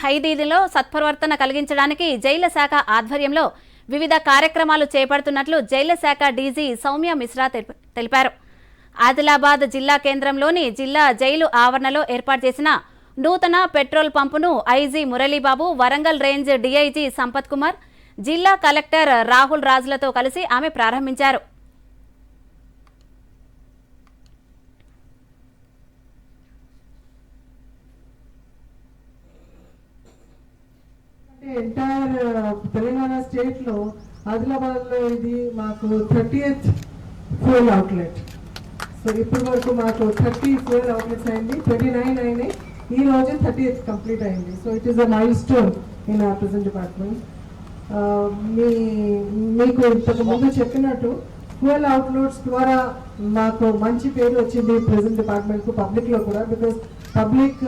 ఖైదీలో సత్ప్రవర్తన కలిగించడానికి జైళ్ళ శాఖ ఆధ్వర్యంలో వివిధ కార్యక్రమాలు చేపడుతున్నట్లు జైళ్ళ శాఖ డీజీ సౌమ్య మిశ్రా తెలిపారు. ఆదిలాబాద్ జిల్లా కేంద్రంలోని జిల్లా జైలు ఆవరణలో ఏర్పాటు చేసిన నూతన పెట్రోల్ పంపును IG Muralibabu Warangal range DIG Sampath Kumar జిల్లా కలెక్టర్ రాహుల్ రాజులతో కలిసి ఆమె ప్రారంభించారు. ఎంటైర్ uh, తెలంగాణ స్టేట్లో ఆదిలాబాద్లో ఇది మాకు thirty eighth fuel outlet so ఇప్పటి వరకు మాకు థర్టీ ఫ్యూయల్ అవుట్లెట్స్ అయింది ట్వంటీ నైన్ అయినాయి. ఈ రోజు థర్టీ ఎయిత్ కంప్లీట్ అయింది. So it is a milestone in our present department మీ మీకు ఇంతకు ముందు చెప్పినట్టు ఫ్యూయల్ అవుట్లెట్స్ ద్వారా మాకు మంచి పేరు వచ్చింది ప్రెసెంట్ డిపార్ట్మెంట్కు పబ్లిక్లో కూడా బికాస్ పబ్లిక్